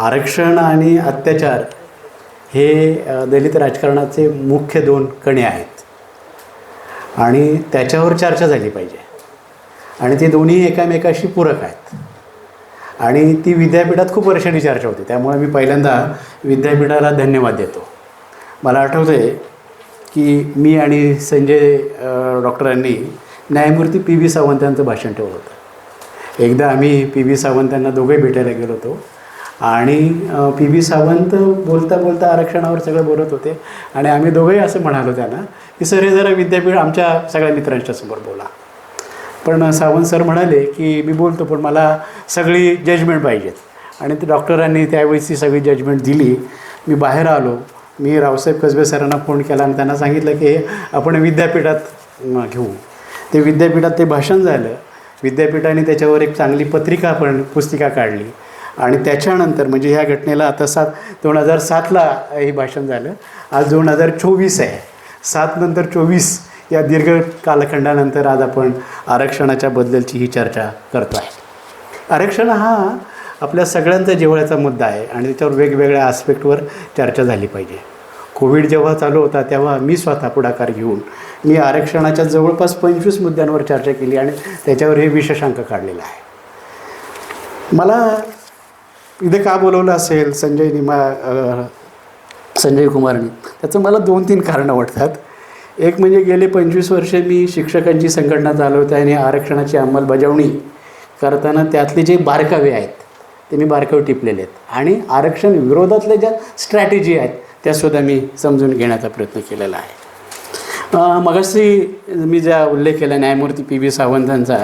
आरक्षण आणि अत्याचार हे दलित राजकारणाचे मुख्य दोन कणे आहेत. आणि त्याच्यावर चर्चा झाली पाहिजे. आणि ते दोन्ही एकामेकाशी पूरक आहेत. आणि ती विद्यापीठात खूप वर्षांनी चर्चा होती. त्यामुळे मी पहिल्यांदा विद्यापीठाला धन्यवाद देतो. मला आठवतं आहे की मी आणि संजय डॉक्टरांनी न्यायमूर्ती पी व्ही सावंत यांचं भाषण ठेवलं होतं. एकदा आम्ही पी व्ही सावंत यांना दोघे भेटायला गेलो होतो. आणि पी व्ही सावंत बोलता बोलता आरक्षणावर सगळं बोलत होते. आणि आम्ही दोघंही असं म्हणालो त्यांना की सर हे जरा विद्यापीठ आमच्या सगळ्या मित्रांच्या समोर बोला. पण सावंत सर म्हणाले की मी बोलतो पण मला सगळी जजमेंट पाहिजेत. आणि ते डॉक्टरांनी त्यावेळेस ती सगळी जजमेंट दिली. मी बाहेर आलो. मी रावसाहेब कसबे सरांना फोन केला आणि त्यांना सांगितलं की हे आपण विद्यापीठात घेऊ. ते विद्यापीठात ते भाषण झालं. विद्यापीठाने त्याच्यावर एक चांगली पत्रिका पण पुस्तिका काढली. आणि त्याच्यानंतर म्हणजे ह्या घटनेला आता सात दोन हजार सातला हे भाषण झालं. आज दोन हजार चोवीस आहे. सात नंतर चोवीस या दीर्घ कालखंडानंतर आज आपण आरक्षणाच्या बद्दलची ही चर्चा करतो आहे. आरक्षण हा आपल्या सगळ्यांचा जिव्हाळ्याचा मुद्दा आहे आणि त्याच्यावर वेगवेगळ्या आस्पेक्टवर चर्चा झाली पाहिजे. कोविड जेव्हा चालू होता तेव्हा मी स्वतः पुढाकार घेऊन मी आरक्षणाच्या जवळपास पंचवीस मुद्द्यांवर चर्चा केली आणि त्याच्यावर हे विशेषांक काढलेला आहे. मला इथे का बोलवलं असेल संजय निमा संजय कुमारनी? त्याचं मला दोन तीन कारणं वाटतात. एक म्हणजे गेले पंचवीस वर्षे मी शिक्षकांची संघटना चालवते आणि आरक्षणाची अंमलबजावणी करताना त्यातले जे बारकावे आहेत ते मी बारकावे टिपलेले आहेत. आणि आरक्षण विरोधातल्या ज्या स्ट्रॅटेजी आहेत त्यासुद्धा मी समजून घेण्याचा प्रयत्न केलेला आहे. मगाशी मी ज्या उल्लेख केला न्यायमूर्ती पी व्ही सावंतांचा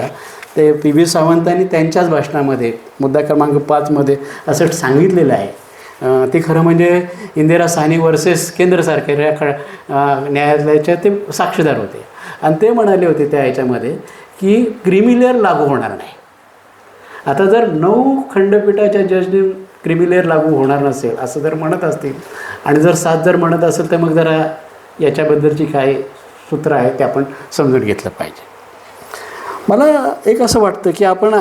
ते पी व्ही सावंतांनी त्यांच्याच भाषणामध्ये मुद्दा क्रमांक पाचमध्ये असं सांगितलेलं आहे. ते खरं म्हणजे इंदिरा सानी वर्सेस केंद्र सरकार या ख न्यायालयाच्या ते साक्षीदार होते. आणि ते म्हणाले होते त्या ह्याच्यामध्ये की क्रिमिलेअर लागू होणार नाही. आता जर नऊ खंडपीठाच्या जजने क्रिमिलेअर लागू होणार नसेल असं जर म्हणत असतील आणि जर सात जर म्हणत असेल तर मग जरा याच्याबद्दलची काय सूत्र आहे ते आपण समजून घेतलं पाहिजे. मला एक असं वाटतं की आपण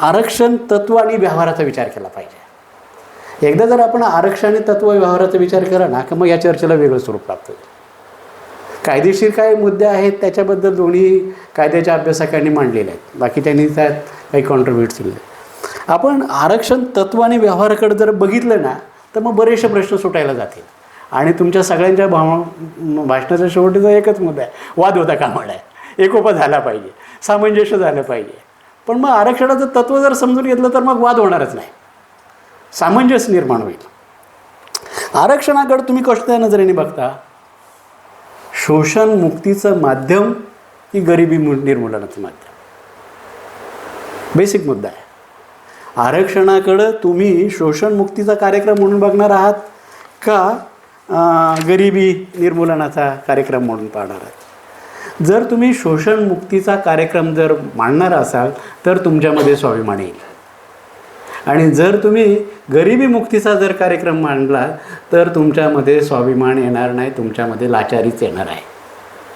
आरक्षण तत्व आणि व्यवहाराचा विचार केला पाहिजे. एकदा जर आपण आरक्षण आणि तत्व व्यवहाराचा विचार केला ना की मग या चर्चेला वेगळं स्वरूप प्राप्त होईल. कायदेशीर काय मुद्दे आहेत त्याच्याबद्दल दोन्ही कायद्याच्या अभ्यासकांनी मांडलेले आहेत. बाकी त्यांनी त्यात काही कॉन्ट्रीब्युट केले आपण आरक्षण तत्व आणि व्यवहाराकडे जर बघितलं ना तर मग बरेचसे प्रश्न सुटायला जातील. आणि तुमच्या सगळ्यांच्या भाव भाषणाच्या शेवटीचा एकच मुद्दा आहे. वाद होता कामाला आहे एकोपा झाला पाहिजे. सामंजस्य झालं पाहिजे. पण मग आरक्षणाचं तत्व जर समजून घेतलं तर मग वाद होणारच नाही. सामंजस्य निर्माण होईल. आरक्षणाकडे तुम्ही कशा नजरेने बघता? शोषण मुक्तीचं माध्यम की गरिबी निर्मूलनाचं माध्यम? बेसिक मुद्दा आहे. आरक्षणाकडं तुम्ही शोषणमुक्तीचा कार्यक्रम म्हणून बघणार आहात का गरिबी निर्मूलनाचा कार्यक्रम म्हणून पाहणार आहात? जर तुम्ही शोषणमुक्तीचा कार्यक्रम जर मांडणार असाल तर तुमच्यामध्ये स्वाभिमान येईल. आणि जर तुम्ही गरिबी मुक्तीचा जर कार्यक्रम मांडला तर तुमच्यामध्ये स्वाभिमान येणार नाही तुमच्यामध्ये लाचारीच येणार आहे.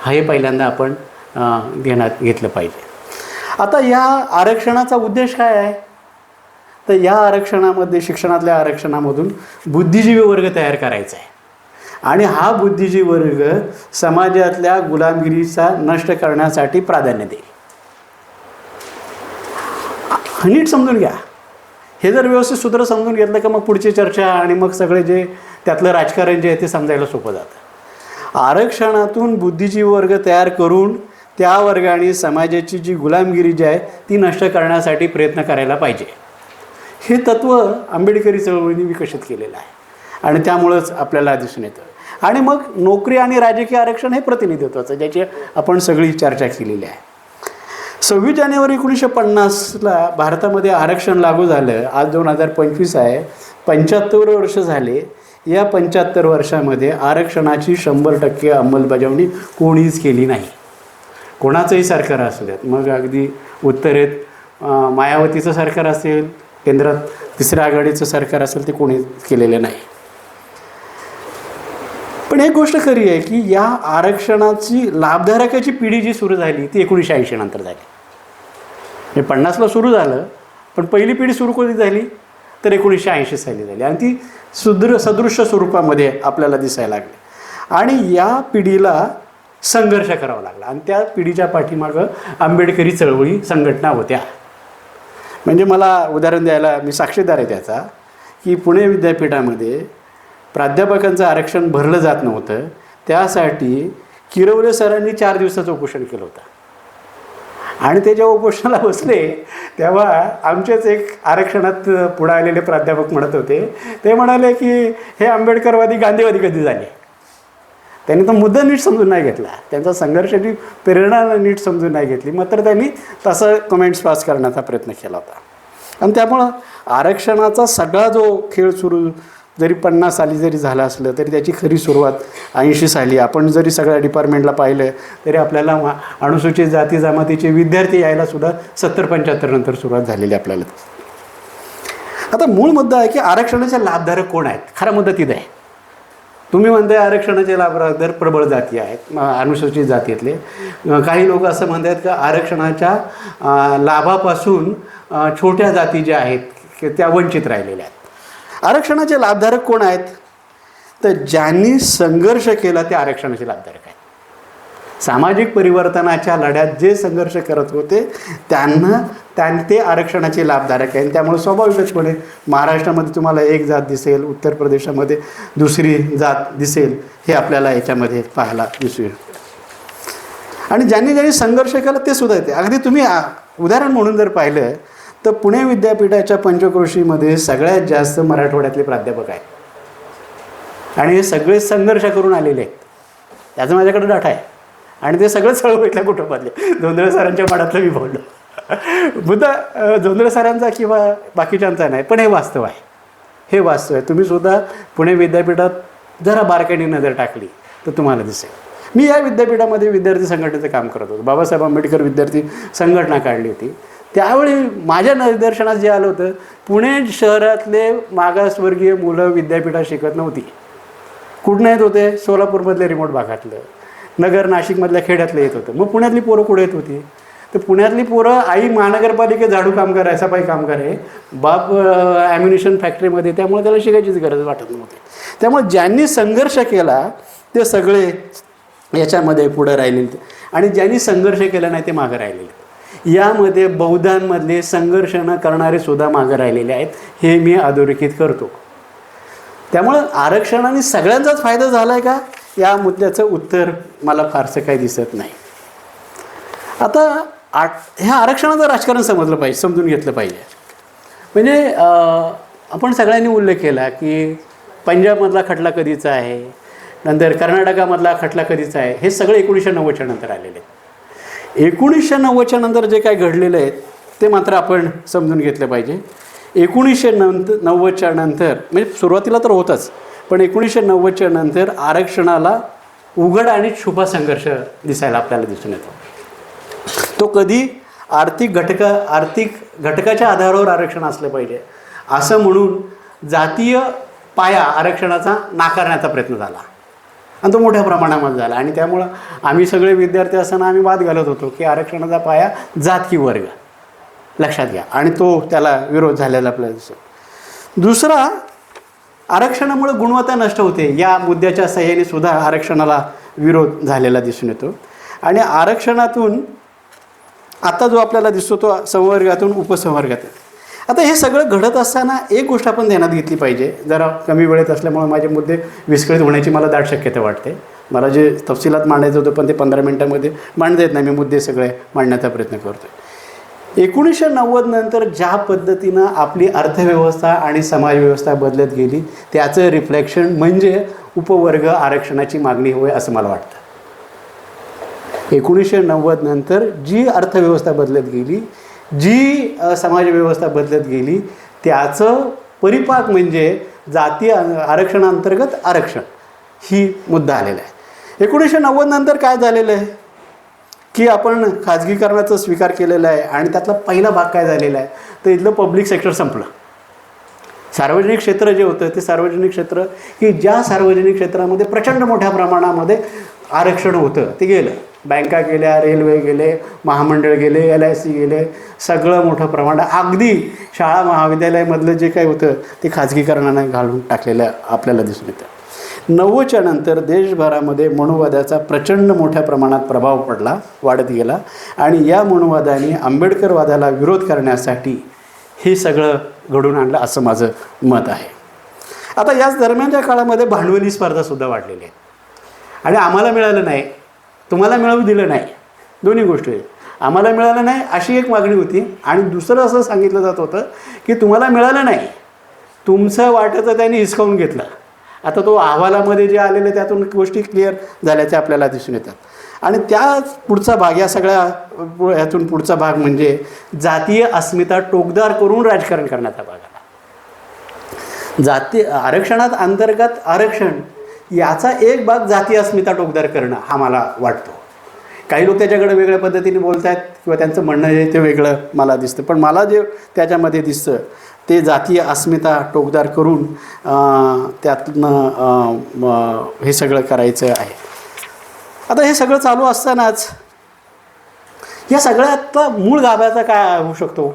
हे पहिल्यांदा आपण घेण्यात घेतलं पाहिजे. आता या आरक्षणाचा उद्देश काय आहे? तर या आरक्षणामध्ये शिक्षणातल्या आरक्षणामधून बुद्धिजीवी वर्ग तयार करायचा आहे. आणि हा बुद्धिजी वर्ग समाजातल्या गुलामगिरीचा नष्ट करण्यासाठी प्राधान्य देईल. नीट समजून घ्या. हे जर व्यवस्थित सूत्र समजून घेतलं का मग पुढची चर्चा आणि मग सगळे जे त्यातलं राजकारण जे आहे ते समजायला सोपं जातं. आरक्षणातून बुद्धिजीवी वर्ग तयार करून त्या वर्गाने समाजाची जी गुलामगिरी जी आहे ती नष्ट करण्यासाठी प्रयत्न करायला पाहिजे. हे तत्त्व आंबेडकरी चळवळीने विकसित केलेलं आहे. आणि त्यामुळंच आपल्याला दिसून येतं. आणि मग नोकरी आणि राजकीय आरक्षण हे प्रतिनिधित्वाचं ज्याची आपण सगळी चर्चा केलेली आहे. सव्वीस जानेवारी एकोणीसशे पन्नासला भारतामध्ये आरक्षण लागू झालं. आज दोन हजार पंचवीस आहे. पंच्याहत्तर वर्ष झाले. या पंच्याहत्तर वर्षामध्ये आरक्षणाची शंभर टक्के अंमलबजावणी कोणीच केली नाही. कोणाचंही सरकार असू द्यात. मग अगदी उत्तरेत मायावतीचं सरकार असेल केंद्रात तिसऱ्या आघाडीचं सरकार असेल ते कोणीच केलेलं नाही. पण एक गोष्ट खरी आहे की या आरक्षणाची लाभधारकाची पिढी जी सुरू झाली ती एकोणीसशे ऐंशी नंतर झाली. म्हणजे पन्नासला सुरू झालं पण पहिली पिढी सुरू कधी झाली? तर एकोणीसशे ऐंशी साली झाली. आणि ती सुदृ सदृश्य स्वरूपामध्ये आपल्याला दिसायला लागली. आणि या पिढीला संघर्ष करावा लागला. आणि त्या पिढीच्या पाठीमागं आंबेडकरी चळवळी संघटना होत्या. म्हणजे मला उदाहरण द्यायला मी साक्षीदार आहे त्याचा की पुणे विद्यापीठामध्ये प्राध्यापकांचं आरक्षण भरलं जात नव्हतं. त्यासाठी किरवले सरांनी चार दिवसाचं उपोषण केलं होतं. आणि ते जेव्हा उपोषणाला बसले तेव्हा आमचेच एक आरक्षणात पुढे आलेले प्राध्यापक म्हणत होते. ते म्हणाले की हे आंबेडकरवादी गांधीवादी कधी झाले? त्यांनी तो मुद्दा नीट समजून नाही घेतला. त्यांचा संघर्षाची प्रेरणा नीट समजून नाही घेतली. मात्र त्यांनी तसं कमेंट्स पास करण्याचा प्रयत्न केला होता. आणि त्यामुळं आरक्षणाचा सगळा जो खेळ सुरू जरी पन्नास साली जरी झालं असलं तरी त्याची खरी सुरुवात ऐंशी साली. आपण जरी सगळ्या डिपार्टमेंटला पाहिलं तरी आपल्याला अनुसूचित जाती जमातीचे विद्यार्थी यायला सुद्धा सत्तर पंच्याहत्तर नंतर सुरुवात झालेली आपल्याला. आता मूळ मुद्दा आहे की आरक्षणाचे लाभधारक कोण आहेत? खरा मुद्दा तिथं आहे. तुम्ही म्हणताय आरक्षणाचे लाभधारक प्रबळ जाती आहेत अनुसूचित जातीतले. काही लोक असं म्हणतात का आरक्षणाच्या लाभापासून छोट्या जाती ज्या आहेत त्या वंचित राहिलेल्या आहेत. आरक्षणाचे लाभधारक कोण आहेत? तर ज्यांनी संघर्ष केला ते आरक्षणाचे लाभधारक आहेत. सामाजिक परिवर्तनाच्या लढ्यात जे संघर्ष करत होते त्यांना त्यां ते आरक्षणाचे लाभधारक आहे आणि त्यामुळे स्वाभाविकचपणे महाराष्ट्रामध्ये तुम्हाला एक जात दिसेल उत्तर प्रदेशामध्ये दुसरी जात दिसेल हे आपल्याला याच्यामध्ये पाहायला दिसून आणि ज्यांनी ज्यांनी संघर्ष केला ते सुद्धा येते. अगदी तुम्ही आ- उदाहरण म्हणून जर पाहिलं तर पुणे विद्यापीठाच्या पंचक्रोशीमध्ये सगळ्यात जास्त मराठवाड्यातले प्राध्यापक आहेत. आणि हे सगळे संघर्ष करून आलेले आहेत. त्याचा माझ्याकडे डाटा आहे. आणि ते सगळं चळवळीतल्या कुटुंबातले. धोंदळे सरांच्या पाडातलं मी बोललो. मुद्दा धोंदळे सरांचा किंवा बाकीच्यांचा नाही पण हे वास्तव आहे. हे वास्तव आहे. तुम्ही सुद्धा पुणे विद्यापीठात जरा बारकाईने नजर टाकली तर तुम्हाला दिसेल. मी या विद्यापीठामध्ये विद्यार्थी संघटनेचं काम करत होतो. बाबासाहेब आंबेडकर विद्यार्थी संघटना काढली होती. त्यावेळी माझ्या निदर्शनात जे आलं होतं पुणे शहरातले मागासवर्गीय मुलं विद्यापीठात शिकत नव्हती. कुठनं येत होते? सोलापूरमधल्या रिमोट भागातलं. नगर नाशिकमधल्या खेड्यातलं येत होतं. मग पुण्यातली पोरं कुठे येत होती? तर पुण्यातली पोरं आई महानगरपालिकेत झाडू कामगार आहे सफाई कामगार आहे. बाप ॲम्युनिशन फॅक्टरीमध्ये त्यामुळे त्याला शिकायचीच गरज वाटत नव्हती. त्यामुळे ज्यांनी संघर्ष केला ते सगळे याच्यामध्ये पुढं राहिलेले आणि ज्यांनी संघर्ष केला नाही ते मागं राहिलेले. यामध्ये बौद्धांमधले संघर्ष न करणारे सुद्धा मागं राहिलेले आहेत. हे मी अधोरेखित करतो. त्यामुळं आरक्षणाने सगळ्यांचाच फायदा झाला आहे का? या मुद्द्याचं उत्तर मला फारसं काही दिसत नाही. आता आठ ह्या आरक्षणाचं राजकारण समजलं पाहिजे समजून घेतलं पाहिजे. म्हणजे आपण सगळ्यांनी उल्लेख केला की पंजाबमधला खटला कधीचा आहे? नंतर कर्नाटकामधला खटला कधीचा आहे? हे सगळे एकोणीसशे नव्वदच्या नंतर आलेले आहेत. एकोणीसशे नव्वदच्या नंतर जे काय घडलेलं आहे ते मात्र आपण समजून घेतलं पाहिजे. एकोणीसशे नंतर नव्वदच्या नंतर म्हणजे सुरुवातीला तर होतंच पण एकोणीसशे नव्वदच्या नंतर आरक्षणाला उघड आणि छुपा संघर्ष दिसायला आपल्याला दिसून येतो. तो कधी आर्थिक घटक आर्थिक घटकाच्या आधारावर आरक्षण असलं पाहिजे असं म्हणून जातीय पाया आरक्षणाचा नाकारण्याचा प्रयत्न झाला. आणि तो मोठ्या प्रमाणामध्ये झाला. आणि त्यामुळं आम्ही सगळे विद्यार्थी असताना आम्ही वाद घालत होतो की आरक्षणाचा पाया जात की वर्ग लक्षात घ्या. आणि तो त्याला विरोध झालेला आपल्याला दिसतो दुसरा आरक्षणामुळे गुणवत्ता नष्ट होते. या मुद्द्याच्या सहाय्याने सुद्धा आरक्षणाला विरोध झालेला दिसून येतो. आणि आरक्षणातून आता जो आपल्याला दिसतो तो संवर्गातून उपसंवर्गातून आता हे सगळं घडत असताना एक गोष्ट आपण ध्यानात घेतली पाहिजे. जरा कमी वेळेत असल्यामुळे माझे मुद्दे विस्कळीत होण्याची मला दाट शक्यता वाटते. मला जे तपशिलात मांडायचं होतं पण ते पंधरा मिनटामध्ये मांडता येत नाही. मी मुद्दे सगळे मांडण्याचा प्रयत्न करतो एकोणीसशे नव्वद नंतर ज्या पद्धतीनं आपली अर्थव्यवस्था आणि समाजव्यवस्था बदलत गेली त्याचं रिफ्लेक्शन म्हणजे उपवर्ग आरक्षणाची मागणी होय असं मला वाटतं. एकोणीसशे नव्वद नंतर जी अर्थव्यवस्था बदलत गेली जी समाजव्यवस्था बदलत गेली त्याचं परिपाक म्हणजे जाती आरक्षणांतर्गत आरक्षण. ही मुद्दा आलेला आहे. एकोणीसशे नव्वद नंतर काय झालेलं आहे? की आपण खाजगीकरणाचा स्वीकार केलेला आहे आणि त्यातला पहिला भाग काय झालेला आहे? तर इथलं पब्लिक सेक्टर संपलं. सार्वजनिक क्षेत्र जे होतं ते सार्वजनिक क्षेत्र की ज्या सार्वजनिक क्षेत्रामध्ये प्रचंड मोठ्या प्रमाणामध्ये आरक्षण होतं ते गेलं. बँका गेल्या रेल्वे गेले महामंडळ गेले एल आय सी गेले सगळं मोठं प्रमाण. अगदी शाळा महाविद्यालयामधलं जे काही होतं ते खाजगीकरणाने घालून टाकलेलं आपल्याला दिसून येतं. नव्वदच्या नंतर देशभरामध्ये मनुवादाचा प्रचंड मोठ्या प्रमाणात प्रभाव पडला वाढत गेला. आणि या मनुवादाने आंबेडकरवादाला विरोध करण्यासाठी हे सगळं घडून आणलं असं माझं मत आहे. आता याच दरम्यानच्या काळामध्ये भांडवली स्पर्धासुद्धा वाढलेली आहे. आणि आम्हाला मिळालं नाही. तुम्हाला मिळवू दिलं नाही. दोन्ही गोष्टी आहेत. आम्हाला मिळालं नाही अशी एक मागणी होती. आणि दुसरं असं सांगितलं जात होतं की तुम्हाला मिळालं नाही. तुमचं वाटतं त्यांनी हिसकावून घेतलं. आता तो अहवालामध्ये जे आलेलं त्यातून गोष्टी क्लिअर झाल्याच्या आपल्याला दिसून येतात. आणि त्याच पुढचा भाग या सगळ्या ह्यातून पुढचा भाग म्हणजे जातीय अस्मिता टोकदार करून राजकारण करण्याचा भाग आला. जाती आरक्षणात अंतर्गत आरक्षण याचा एक भाग जाती अस्मिता टोकदार करणं हा मला वाटतो. काही लोक त्याच्याकडे वेगळ्या पद्धतीने बोलत आहेत किंवा त्यांचं म्हणणं आहे ते वेगळं मला दिसतं. पण मला जे त्याच्यामध्ये दिसतं ते जातीय अस्मिता टोकदार करून त्यातनं हे सगळं करायचं आहे. आता हे सगळं चालू असतानाच या सगळ्यातला मूळ गाभ्याचा काय होऊ शकतो?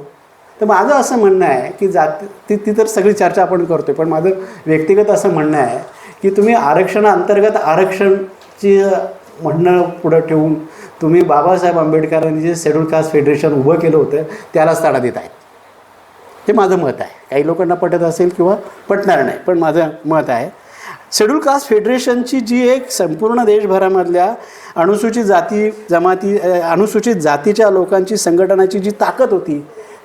तर माझं असं म्हणणं आहे की जात ती ती तर सगळी चर्चा आपण करतोय पण माझं व्यक्तिगत असं म्हणणं आहे की तुम्ही आरक्षणाअंतर्गत आरक्षणची म्हणणं पुढं ठेवून तुम्ही बाबासाहेब आंबेडकरांनी जे शेड्यूल कास्ट फेडरेशन उभं केलं होतं त्यालाच ताडा देत आहेत. हे माझं मत आहे. काही लोकांना पटत असेल किंवा पटणार नाही पण माझं मत आहे. शेड्यूल कास्ट फेडरेशनची जी एक संपूर्ण देशभरामधल्या अनुसूचित जाती जमाती अनुसूचित जातीच्या लोकांची संघटनाची जी ताकद होती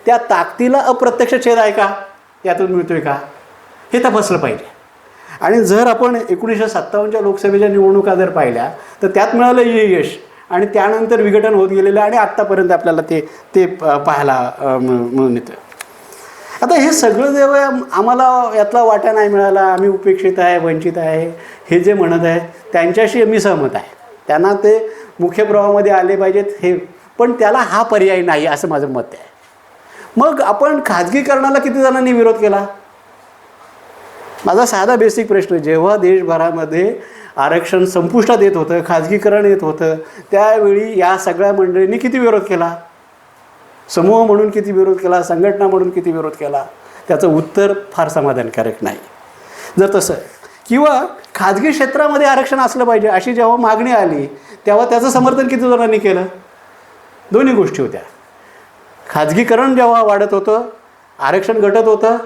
त्या ताकदीला अप्रत्यक्ष छेद आहे का? यातून मिळतोय का? हे तपासलं पाहिजे. आणि जर आपण एकोणीसशे सत्तावन्नच्या लोकसभेच्या निवडणुका जर पाहिल्या तर त्यात मिळालं ये यश आणि त्यानंतर विघटन होत गेलेलं आणि आत्तापर्यंत आपल्याला ते ते प- पाहायला मिळून येतं आता हे सगळं जेव्हा आम्हाला यातला वाटा नाही मिळाला आम्ही उपेक्षित आहे वंचित आहे हे जे म्हणत आहे त्यांच्याशी मी सहमत आहे. त्यांना ते मुख्य प्रवाहामध्ये आले पाहिजेत हे पण त्याला हा पर्याय नाही असं माझं मत आहे. मग आपण खाजगीकरणाला किती जणांनी विरोध केला? माझा साधा बेसिक प्रश्न जेव्हा देशभरामध्ये आरक्षण संपुष्टात येत होतं खाजगीकरण येत होतं त्यावेळी या सगळ्या मंडळींनी किती विरोध केला? समूह म्हणून किती विरोध केला? संघटना म्हणून किती विरोध केला? त्याचं उत्तर फार समाधानकारक नाही. जर तसं किंवा खाजगी क्षेत्रामध्ये आरक्षण असलं पाहिजे अशी जेव्हा मागणी आली तेव्हा त्याचं समर्थन किती जणांनी केलं? दोन्ही गोष्टी होत्या. खाजगीकरण जेव्हा वाढत होतं आरक्षण घटत होतं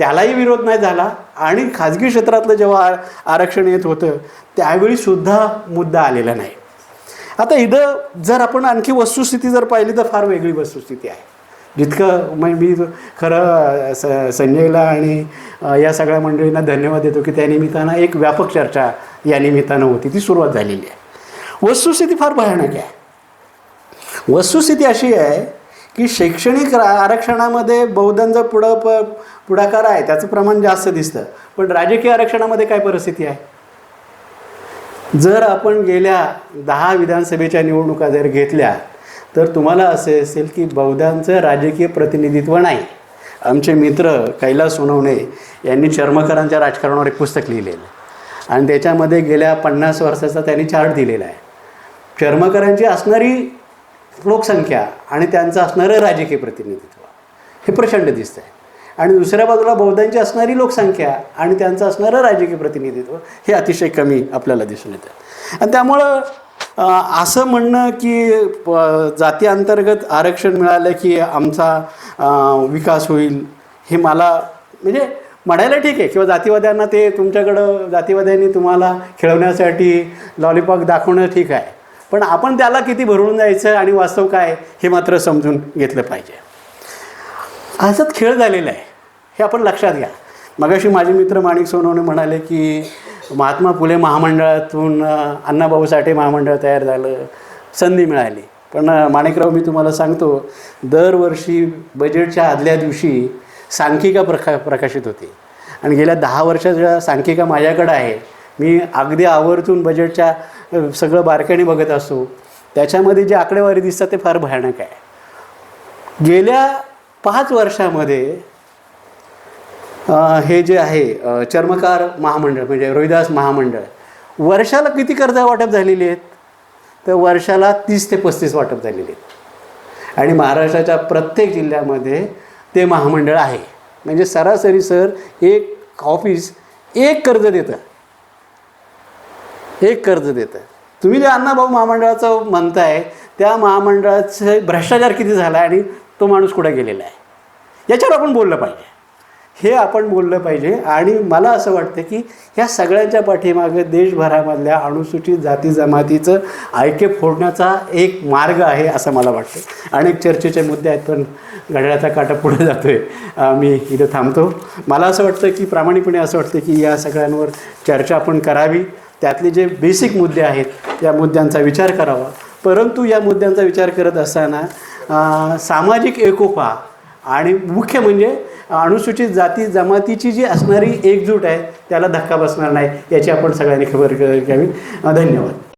त्यालाही विरोध नाही झाला. आणि खाजगी क्षेत्रातलं जेव्हा आरक्षण येत होतं त्यावेळीसुद्धा मुद्दा आलेला नाही. आता इथं जर आपण आणखी वस्तुस्थिती जर पाहिली तर फार वेगळी वस्तुस्थिती आहे. जितकं मग मी खरं स संजयला आणि या सगळ्या मंडळींना धन्यवाद देतो की त्या निमित्तानं एक व्यापक चर्चा या निमित्तानं होती. ती सुरुवात झालेली आहे. वस्तुस्थिती फार भयानक आहे. वस्तुस्थिती अशी आहे की शैक्षणिक आरक्षणामध्ये आरक्षणामध्ये जर पुढं प पुढाकार आहे त्याचं प्रमाण जास्त दिसतं. पण राजकीय आरक्षणामध्ये काय परिस्थिती आहे? जर आपण गेल्या दहा विधानसभेच्या निवडणुका जर घेतल्या तर तुम्हाला असे असेल की बौद्धांचं राजकीय प्रतिनिधित्व नाही. आमचे मित्र कैलास सोनवणे यांनी चर्मकरांच्या राजकारणावर एक पुस्तक लिहिलेलं आणि त्याच्यामध्ये गेल्या पन्नास वर्षाचा त्यांनी चार्ट दिलेला आहे. चर्मकरांची असणारी लोकसंख्या आणि त्यांचं असणारं राजकीय प्रतिनिधित्व हे प्रचंड दिसतं आहे आणि दुसऱ्या बाजूला बौद्धांची असणारी लोकसंख्या आणि त्यांचं असणारं राजकीय प्रतिनिधित्व हे अतिशय कमी आपल्याला दिसून येतं. आणि त्यामुळं असं म्हणणं की प- जाती अंतर्गत आरक्षण मिळालं की आमचा विकास होईल हे मला म्हणजे म्हणायला ठीक आहे. किंवा जातीवाद्यांना ते तुमच्याकडं जातीवाद्यांनी तुम्हाला खेळवण्यासाठी लॉलीपॉप दाखवणं ठीक आहे. पण आपण त्याला किती भरून जायचं आणि वास्तव काय हे मात्र समजून घेतलं पाहिजे. असंच खेळ झालेला आहे. हे आपण लक्षात घ्या. मगाशी माझे मित्र माणिक सोनवणे म्हणाले की महात्मा फुले महामंडळातून अण्णाभाऊ साठे महामंडळ तयार झालं संधी मिळाली. पण माणिकराव मी तुम्हाला सांगतो दरवर्षी बजेटच्या आदल्या दिवशी सांख्यिका प्रका प्रकाशित होते. आणि गेल्या दहा वर्षाच्या सांख्यिका माझ्याकडं आहे. मी अगदी आवर्जून बजेटच्या सगळं बारकाईने बघत असतो. त्याच्यामध्ये जे आकडेवारी दिसतात ते फार भयानक आहे. गेल्या पाच वर्षामध्ये हे जे आहे चर्मकार महामंडळ म्हणजे रोहिदास महामंडळ वर्षाला किती कर्ज वाटप झालेली आहेत? तर वर्षाला तीस ते पस्तीस वाटप झालेली आहेत. आणि महाराष्ट्राच्या प्रत्येक जिल्ह्यामध्ये ते महामंडळ आहे. म्हणजे सरासरी सर एक ऑफिस एक कर्ज देतं. एक कर्ज देतं. तुम्ही जे अण्णाभाऊ महामंडळाचं म्हणताय त्या महामंडळाचं भ्रष्टाचार किती झाला आहे आणि तो माणूस कुठे गेलेला आहे? याच्यावर आपण बोललं पाहिजे. हे आपण बोललं पाहिजे. आणि मला असं वाटतं की ह्या सगळ्यांच्या पाठीमागे देशभरामधल्या अनुसूचित जाती जमातीचं ऐके फोडण्याचा एक मार्ग आहे असं मला वाटतं. अनेक चर्चेचे मुद्दे आहेत पण घड्याळाचा काटा पुढे जातो आहे मी इथं थांबतो. मला असं वाटतं की प्रामाणिकपणे असं वाटतं की या सगळ्यांवर चर्चा आपण करावी. त्यातले जे बेसिक मुद्दे आहेत या मुद्द्यांचा विचार करावा. परंतु या मुद्द्यांचा विचार करत असताना सामाजिक एकोपा आणि मुख्य म्हणजे अनुसूचित जाती जमातीची जी असणारी एकजूट आहे त्याला धक्का बसणार नाही याची आपण सगळ्यांनी खबर घ्यावी. धन्यवाद.